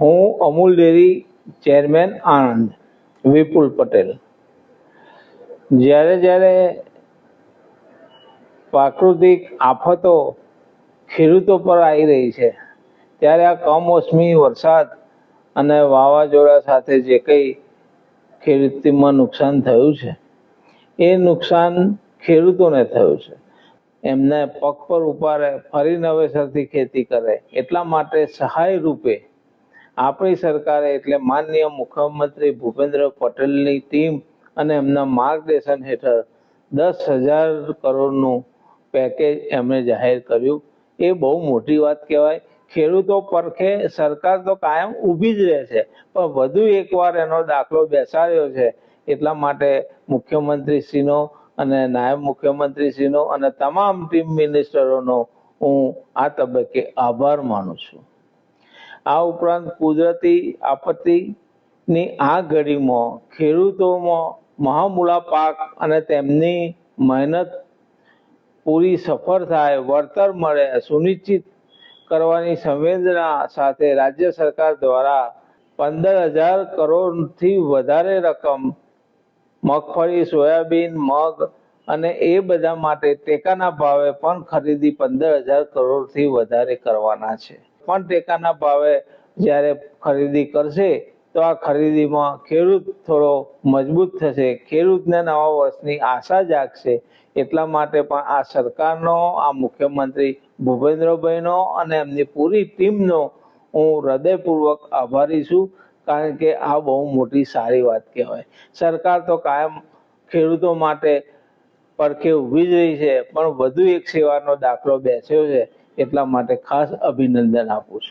હું Amul dairy chairman Anand, Vipul Patel. જ્યારે જ્યારે પ્રાકૃતિક આફતો ખેડૂતો પર આવી રહી છે, ત્યારે આ કમોસમી વરસાદ અને વાવાઝોડા સાથે જે કંઈ ખેડૂતમાં નુકસાન થયું છે, એ નુકસાન ખેડૂતોને થયું છે. એમને પગ પર ઉપાડે ફરી નવેસરથી ખેતી કરે, એટલા માટે સહાય રૂપે આપણી સરકારે એટલે માનનીય મુખ્યમંત્રી ભૂપેન્દ્ર પટેલની ટીમ અને એમના માર્ગદર્શન હેઠળ દસ હજાર કરોડનું પેકેજ એમણે જાહેર કર્યું. એ બહુ મોટી વાત કહેવાય. ખેડૂતો પરખે, સરકાર તો કાયમ ઊભી જ રહે છે. પણ વધુ એકવાર એનો દાખલો બેસાડ્યો છે એટલા માટે મુખ્યમંત્રીશ્રીનો અને નાયબ મુખ્યમંત્રીશ્રીનો અને તમામ ટીમ મિનિસ્ટરોનો હું આ તબક્કે આભાર માનું છું. આ ઉપરાંત કુદરતી આપત્તિની આ ઘડીમાં, ખેડૂતોમાં મહામૂલા પાક અને તેમની મહેનત પૂરી સફળ થાય, વળતર મળે સુનિશ્ચિત કરવાની સંવેદના સાથે રાજ્ય સરકાર દ્વારા પંદર હજાર કરોડથી વધારે રકમ, મગફળી, સોયાબીન, મગ અને એ બધા માટે ટેકાના ભાવે પણ ખરીદી પંદર હજાર કરોડથી વધારે કરવાના છે. પણ ટેકાના ભાવે જ્યારે ખરીદી કરશે, તો આ ખરીદીમાં ખેડૂત થોડો મજબૂત થશે. ખેડૂતને નવા વર્ષની આશા જાગશે. એટલા માટે પણ આ સરકારનો, આ મુખ્યમંત્રી ભૂપેન્દ્રભાઈનો અને એમની પૂરી ટીમનો હું હૃદયપૂર્વક આભારી છું, કારણ કે આ બહુ મોટી સારી વાત કહેવાય. સરકાર તો કાયમ ખેડૂતો માટે પડખે ઊભી જ રહી છે, પણ વધુ એક સેવાનો દાખલો બેસ્યો છે. એટલા માટે ખાસ અભિનંદન આપું છું.